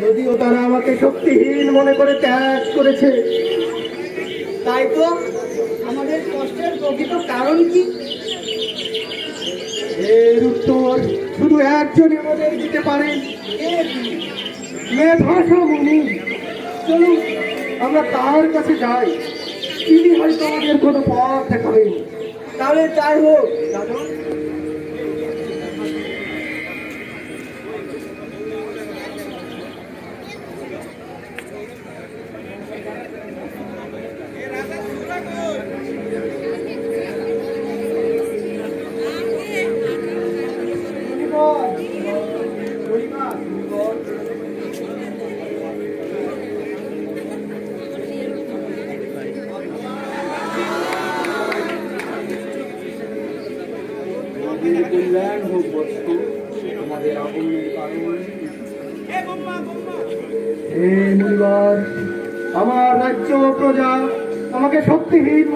যদিও তারা আমাকে শক্তিহীন মনে করে ত্যাগ করেছে, তাই তো আমাদের কষ্টের প্রকৃত কারণ কি? এর উত্তর শুধু একজনই আমাদের দিতে পারেন? মেধাসা চলুন, আমরা তার কাছে যাই। তিনি হয়তো আমাদের কোনো পথ দেখাবেন। তাহলে তাই হোক। দাদু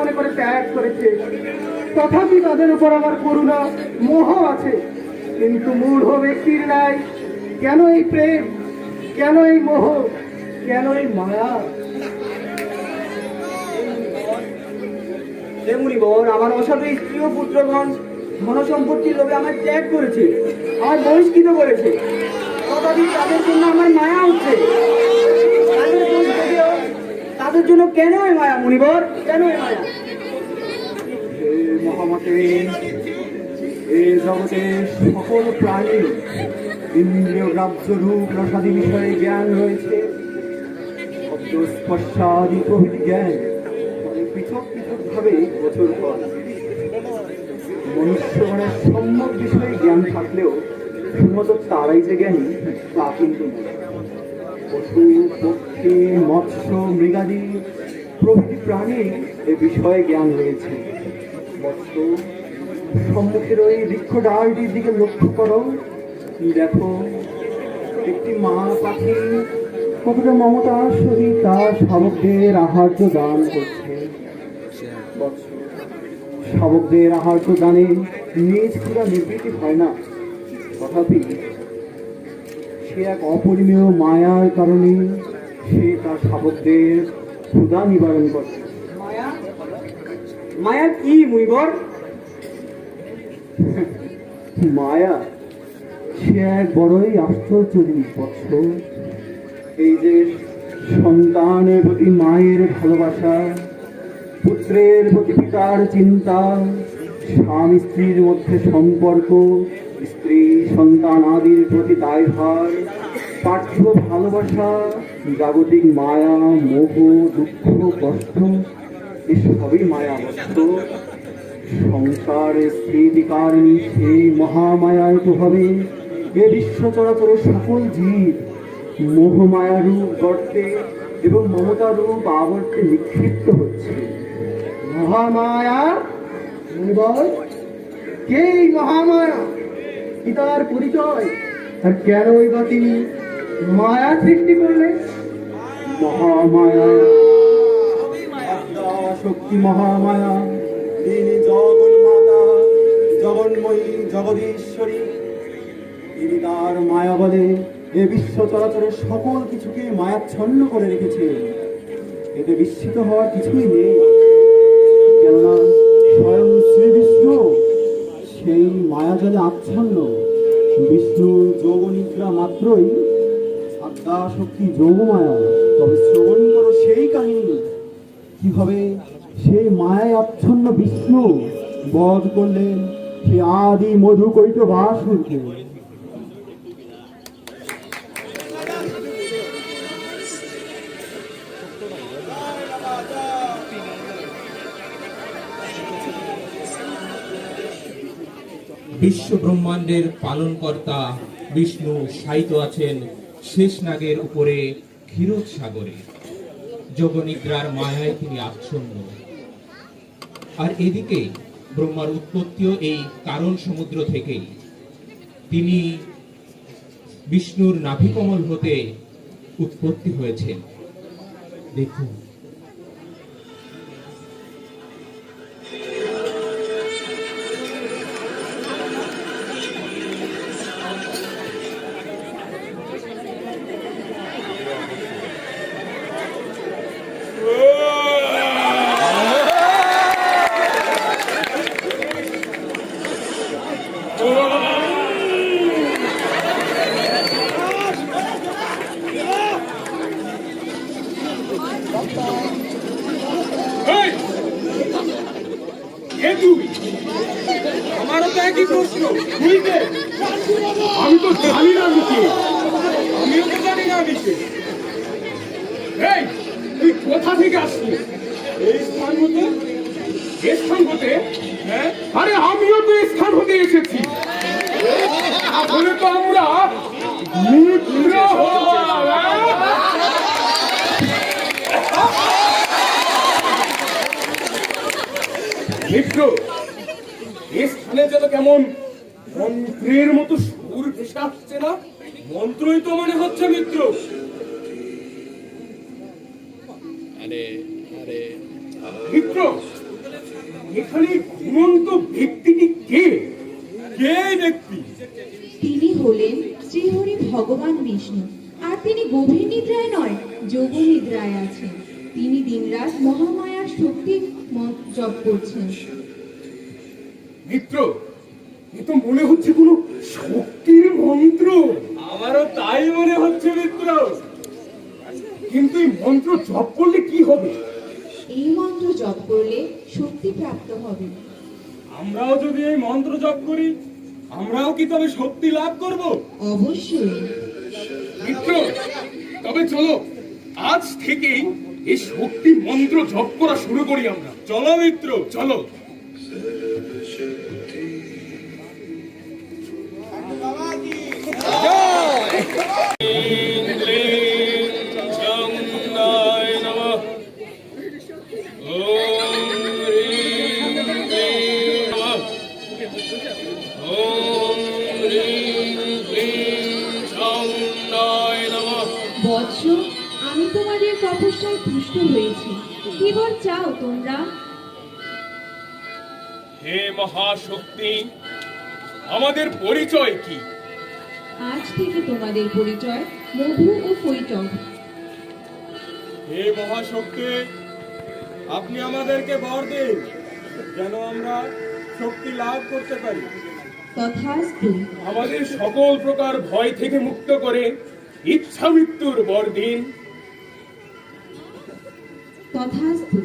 মনে করে ত্যাগ করেছে। তথাপি তাদের উপর আমার করুণা, মোহ আছে। কিন্তু মূঢ় ব্যক্তির নাই কেন এই প্রেম? কেন এই মোহ? কেন এই মায়া? মুনিবর, আমার অসাধু স্ত্রী ও পুত্রগণ ধন সম্পত্তির লোভে আমার ত্যাগ করেছে আমার বহিষ্কৃত করেছে। তথাপি তাদের জন্য আমার মায়া হচ্ছে। তাদের জন্য কেন মায়া মুনিবর? কেন মায়া? হে মহামতে এই জগতের সকল প্রাণী ইন্দ্রিয় গ্রাহ্য রূপ রসাদি বিষয়ে জ্ঞান রয়েছে শব্দ স্পর্শাদি প্রভৃতি জ্ঞান মানে পৃথক পৃথক ভাবে গোচর করে মনুষ্যগণের সম্যক বিষয়ে জ্ঞান থাকলেও শুধুমাত্র তারাই যে জ্ঞানী তা কিন্তু পশু পক্ষী মৎস্য মৃগাদি প্রভৃতি প্রাণীর এ বিষয়ে জ্ঞান রয়েছে সম্মুখের ওই বৃক্ষ ডালটির দিকে লক্ষ্য করো। দেখো, একটি মা পাখি কতটা মমতার সহিত তার শাবকদের আহার্য দান করছে। শাবকদের আহার্য দানে নিজ ক্ষুদা নিবৃত্তি হয় না। তথাপি সে এক অপরিমেয় মায়ার কারণে সে তার শাবকদের ক্ষুদা নিবারণ করছে। মায়া কি মুনিবর মায়া? সে এক বড়ই আশ্চর্য বৎস। এই যে সন্তানের প্রতি মায়ের ভালোবাসা, পুত্রের প্রতি পিতার চিন্তা, স্বামী স্ত্রীর মধ্যে সম্পর্ক, স্ত্রী সন্তান আদির প্রতি দায়ভার পার্থিব ভালোবাসা, জাগতিক মায়া, মোহ, দুঃখ, কষ্ট এসবই মায়া বস্তু সংসারের স্মৃতিকারিণী সেই মহামায়ার প্রভাবে এ বিশ্ব চরাচর সকল জীব মোহমায়ারূপ গর্তে এবং মমতারূপ আবর্তে নিক্ষিপ্ত হচ্ছে। মহামায়া মুনিবর কে মহামায়া? কি তার পরিচয়? আর কেনই বা তিনি মায়া সৃষ্টি করলেন? মহামায়া। শক্তি মহামায়া তিনি জগন্মাতা, জগন্ময়ী, জগদীশ্বরী। তিনি তার মায়া বলে এ বিশ্ব চরাচরের সকল কিছুকে মায়াচ্ছন্ন করে রেখেছে এতে বিস্মিত হওয়ার কিছুই নেই। কেননা স্বয়ং শ্রী বিষ্ণু সেই মায়াজলে আচ্ছন্ন। বিষ্ণু যোগনিদ্রা মাত্রই আত্মা শক্তি যোগমায়া তবে শ্রবণ করো সেই কাহিনী। কীভাবে সেই মায়ায় আচ্ছন্ন বিষ্ণু বধ করলেন সে আদি মধু কৈত বাসুরকে বিশ্ব ব্রহ্মাণ্ডের পালনকর্তা বিষ্ণু সাহিত আছেন শেষ নাগের উপরে ক্ষীরোদ সাগরে যোগনিদ্রার মায়ায় তিনি আচ্ছন্ন। আর এদিকে ব্রহ্মার উৎপত্তিও এই কারণ সমুদ্র থেকেই। তিনি বিষ্ণুর নাভিকমল হতে উৎপত্তি হয়েছেন। দেখুন। কোথা থেকে আসলি? এই স্থান হতে, এ স্থান হতে হ্যাঁ? আরে আমিও তো এই স্থান হতে এসেছি। তাহলে তো আমরা মিত্র মিত্র, এ স্থানে যেন কেমন মন্ত্রের মতো সুর ভেসে আসছে না, মন্ত্রই তো মনে হচ্ছে মিত্র। মিত্র এখানে ঘুমন্ত ব্যক্তিটি কে? কে ব্যক্তি? তিনি হলেন শ্রীহরি ভগবান বিষ্ণু আর তিনি গভীর নিদ্রায় নয় যোগ নিদ্রায় আছেন। তিনি দিনরাত মহামায়ার শক্তি ম- জপ করছেন। মিত্র এ তো মনে হচ্ছে কোনো শক্তির মন্ত্র। আমারও তাই মনে হচ্ছে মিত্র। কিন্তু এই মন্ত্র জপ করলে কি হবে? এই মন্ত্র জপ করলে শক্তি প্রাপ্ত হবে। আমরাও যদি এই মন্ত্র জপ করি আমরাও কি তবে শক্তি লাভ করব? অবশ্যই। মিত্র তবে চলো আজ থেকেই এই শক্তি মন্ত্র জপ করা শুরু করি আমরা। চলো মিত্র চলো। পরিচয় মধু ও কৈটব হে মহাশক্তি আপনি আমাদেরকে বর দিন যেন আমরা শক্তি লাভ করতে পারি। তথাস্তু। আমাদের সকল প্রকার ভয় থেকে মুক্ত করে ইচ্ছা মৃত্যুর বর দিন। তথাস্তু।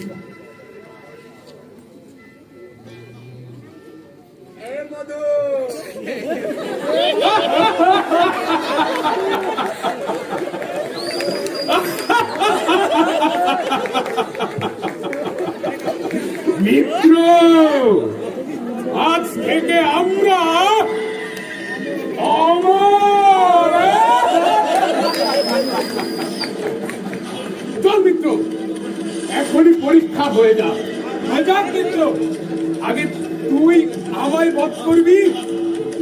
মিত্র, আজ থেকে আমরা অমর। চল মিত্র, এখনই পরীক্ষা হয়ে যা। মজাক মিত্র, আগে তুই আমায় বধ করবি।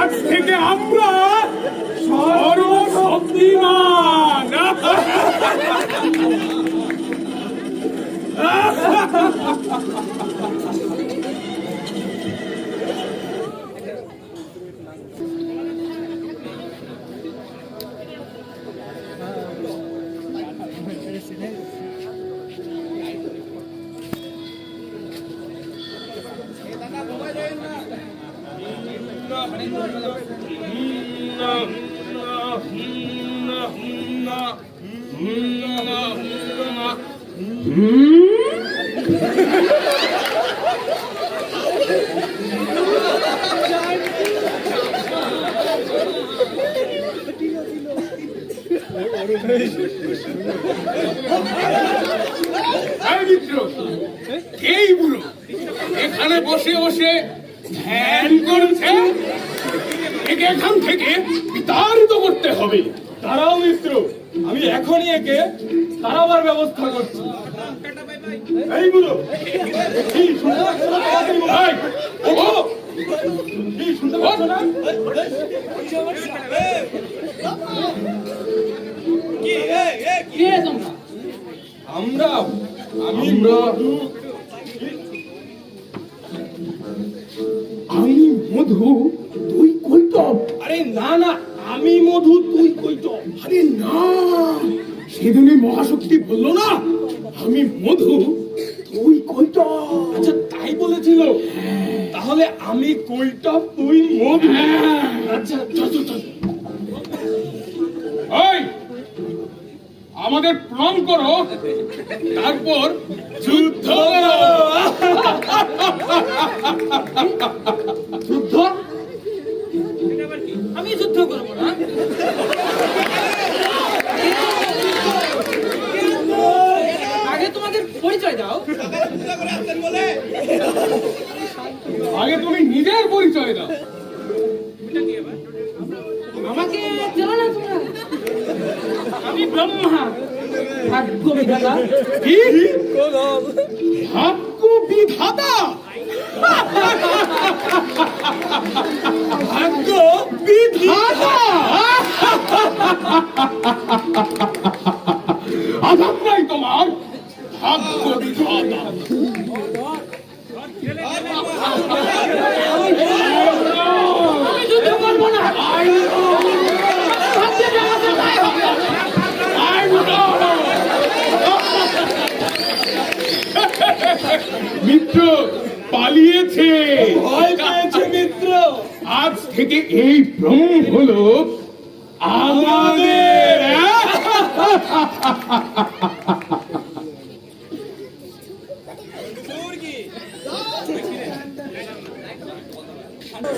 আজ থেকে আমরা এই বুড়ো এখানে বসে বসে ধ্যান করছে। একে এখান থেকে বিতাড়িত করতে হবে। দাঁড়াও মিত্র আমি এখনই একে তারাবার ব্যবস্থা করছি। এই বুড়ো আমরা আমি মধু আমি মধু তুই কৈতব আরে না না আমি মধু তুই কৈতব আরে না সেদিনই মহাশক্তি বলল না আমি মধু তুই কৈতব আচ্ছা তাই বলেছিল। তাহলে আমি কৈতব তুই মধু আচ্ছা চল চল চল। ওই আমাদের প্রণাম করো। তারপর যুদ্ধ যুদ্ধ? আমি যুদ্ধ করব না। আগে তোমাদের পরিচয় দাও। আগে তুমি নিজের পরিচয় দাও। আমাকে চেনো না তোমরা? আমি ব্রহ্মা। ভাগ্য বিধাতা। কি? ভাগ্য বিধাতা? ভাগ্য বিধাতা? আঘাত নাই তোমার। ভাগ্য বিধাতা আমি যুদ্ধ করব না ভাগ্যে জানাতে তাই হবে। মিত্র পালিয়েছে। ভয় পেয়েছে মিত্র। আজ থেকে এই ভ্রম হলো আমাদের। চোখ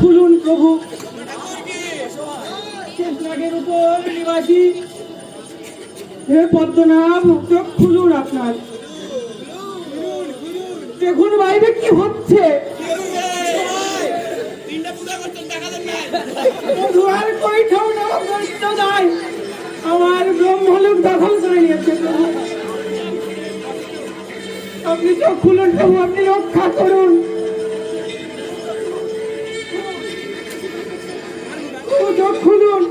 খুলুন প্রভু শেষনাগের উপর নিবাসী। হে পদ্মনাভ চোখ খুলুন আপনার। দেখুন বাইরে কি হচ্ছে? মধুয়ার কৈঠাও নামক দৈত্য দায় আমার ব্রহ্মলোক দখল করে নিয়েছে আপনি চোখ খুলুন প্রভু আপনি রক্ষা করুন। চোখ খুলুন।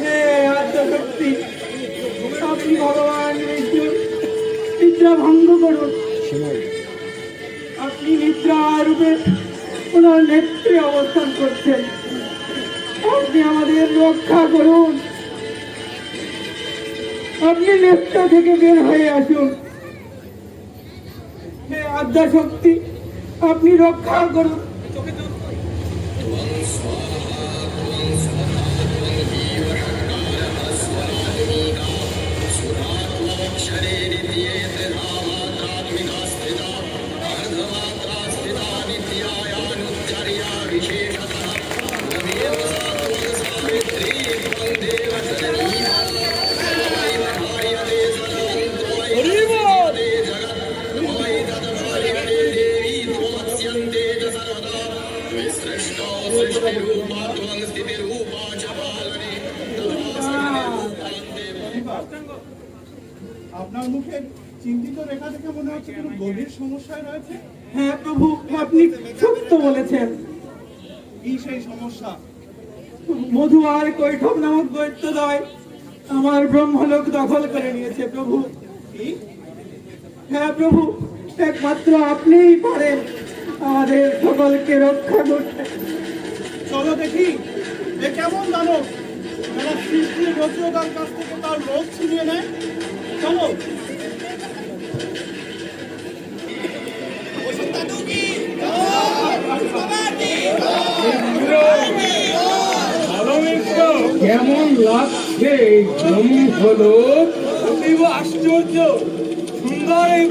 হে আত্মশক্তি। ভগবান নিদ্রা ভঙ্গ করুন আপনি নিদ্রা রূপে ওনার নেত্রে অবস্থান করছেন। আপনি আমাদের রক্ষা করুন। আপনি নেত্র থেকে বের হয়ে আসুন। আদ্যা শক্তি আপনি রক্ষা করুন। মধু আর কৈঠব নামক দৈত্যদয় আমার ব্রহ্মলোক দখল করে নিয়েছে প্রভু। হ্যাঁ প্রভু একমাত্র আপনিই পারেন আমাদের সকলকে রক্ষা করতে। চলো দেখি এ কেমন দানব। যারা সৃষ্টির কাছ থেকে তার রোগ ছিনিয়ে নেয় চলো। কেমন লাগছে এই হলো? অতীব আশ্চর্য। সুন্দর এই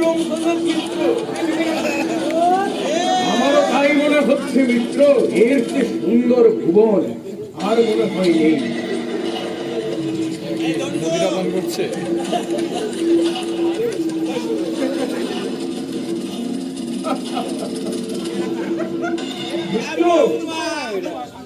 আমারও তাই মনে হচ্ছে মিত্র এর যে সুন্দর ভুবন আর মনে হয় নেই। বিষ্ণু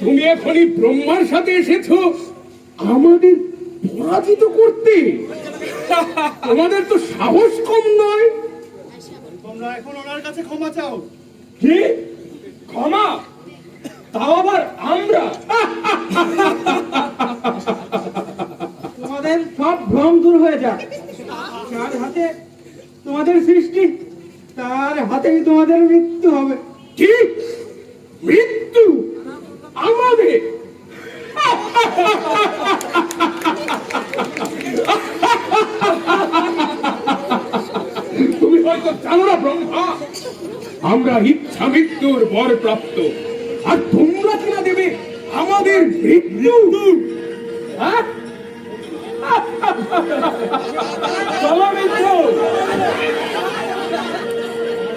তুমি এখনই ব্রহ্মার সাথে এসেছ আমাদের পরাজিত করতে। তোমাদের তো সাহস কম নয়। তোমরা এখন ওনার কাছে ক্ষমা চাও কি? ক্ষমা? তাও আবার আমরা? তোমাদের সব ভ্রম দূর হয়ে যাক। হাতে তোমাদের সৃষ্টি তার হাতেই তোমাদের মৃত্যু হবে। কি? মৃত্যু? আমাদের। তুমি হয়তো জানো না, ব্রহ্মা, আমরা ইচ্ছা মৃত্যুর বর প্রাপ্ত। আর তোমরা কিনা দেবে আমাদের মৃত্যু। হ্যাঁ?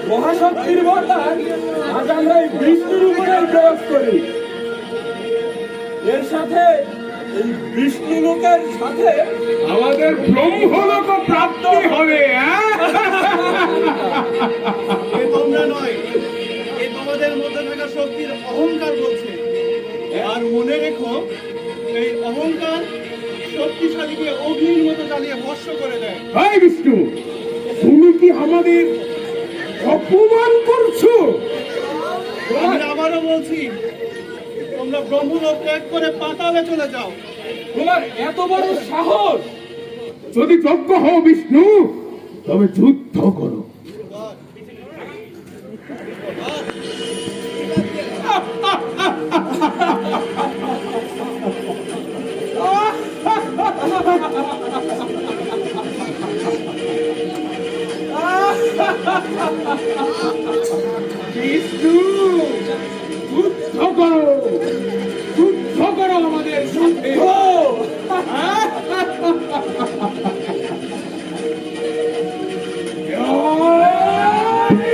মহাশক্তির আজ আমরা এই বিষ্ণুর উপরে প্রয়োগ করি। এর সাথে এই বিষ্ণু লোকের সাথে আমাদের ব্রহ্মলোক প্রাপ্তি হবে হ্যাঁ? এ তোমরা নয় এ তোমাদের মধ্যে থাকা শক্তির অহংকার বলছে। আর মনে রেখো এই অহংকার শক্তিশালীকে অগ্নির মতো জ্বালিয়ে ভস্ম করে দেয়। হাই বিষ্ণু তুমি কি আমাদের অপমান করছ? আমি আবারও বলছি তোমরা ব্রহ্মলোক ত্যাগ করে পাতালে চলে যাও। তোমার এত বড় সাহস! যদি যজ্ঞ হও বিষ্ণু তবে যুদ্ধ করো। বিষ্ণু! যুদ্ধ করো যুদ্ধ করো আমাদের সাথে আমি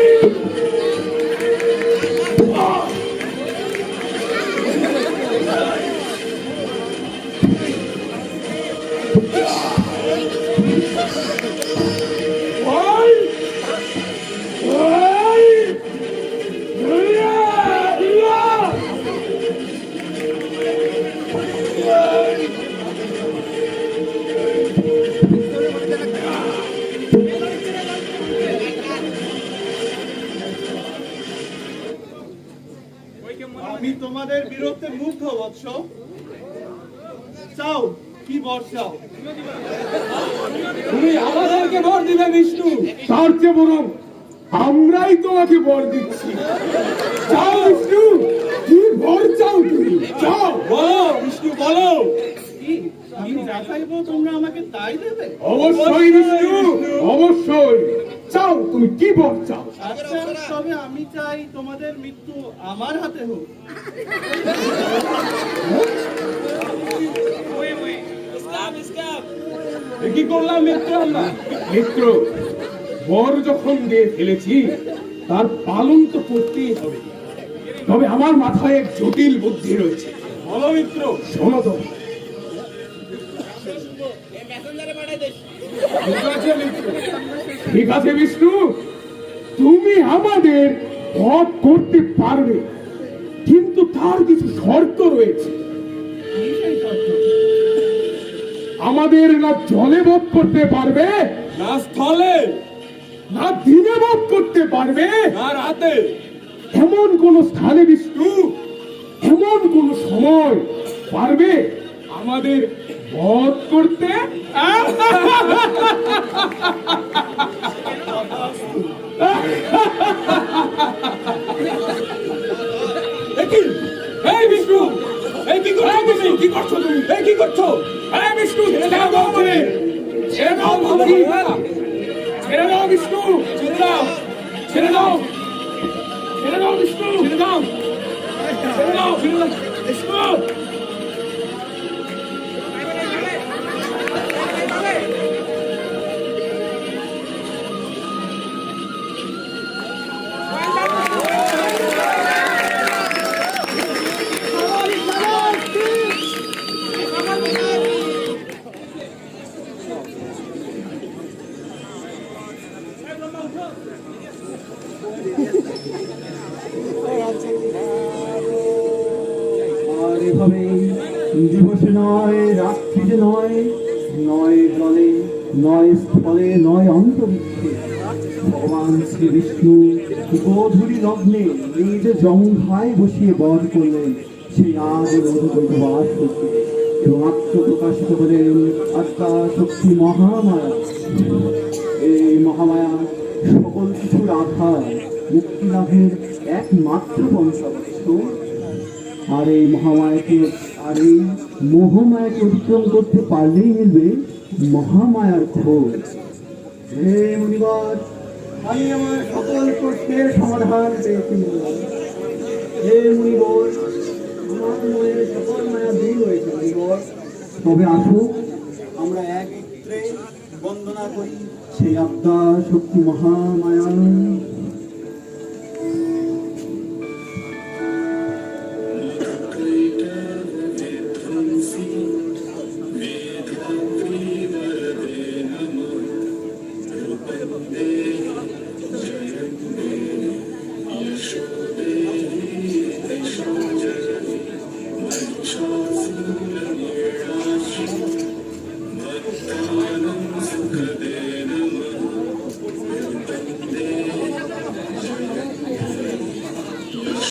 চাও বিষ্ণু কি বর চাও তুমি? চাও বলো বিষ্ণু বলো। কি আমি যা চাইব তোমরা আমাকে তাই দেবে? অবশ্যই বিষ্ণু অবশ্যই। চাও তুমি কি বর চাও? আচ্ছা তবে আমি চাই তোমাদের মৃত্যু আমার হাতে হোক। কি করলাম মিত্র আমরা? মিত্র বর যখন দিয়ে ফেলেছি তার পালন তো করতেই হবে। তবে আমার মাথায় এক জটিল বুদ্ধি রয়েছে। বলো মিত্র। শোনো তো। ঠিক আছে বিষ্ণু। তুমি আমাদের বধ করতে পারবে কিন্তু তার কিছু শর্ত রয়েছে? আমাদের না জলে বধ করতে পারবে? না স্থলে। না দিনে বধ করতে পারবে। না রাতে। এমন কোন স্থানে বিষ্ণু এমন কোন সময় পারবে আমাদের বধ করতে? এই বিষ্ণু এই কি করছ তুমি? কি করছ তুমি? এই কি করছ? এই বিষ্ণু ছেড়ে দাও আমাকে। ছেড়ে দাও আমাকে। ছেড়ে দাও বিষ্ণু ছেড়ে দাও ছেড়ে দাও ছেড়ে দাও বিষ্ণু ছেড়ে দাও ছেড়ে দাও ছেড়ে দাও বিষ্ণু নয় নয় জলে নয় স্থলে, নয় অন্তরিক্ষে ভগবান শ্রী বিষ্ণু গোধূলি লগ্নে নিজ জঙ্ঘায় বসিয়ে বধ করলেন সেই আজ বাস করতে এবং আত্মপ্রকাশিত হলেন আত্মা শক্তি মহামায়া। এই মহামায়া সকল কিছুর আধার মুক্তি লাভের একমাত্র পঞ্চবস্তু আর এই মহামায়াকে আর এই মোহমায়াকে অতিক্রম করতে পারলেই মিলবে মহামায়ার খোঁজ। হে মুনিবার আমি আমার সকল প্রশ্নের সমাধান পেয়েছি। হে মুনিবর আমার মনের সকল মায়া দূর হয়েছে মুনিবর তবে আসুক আমরা একত্রে বন্দনা করি। সেই আত্মা শক্তি মহামায়া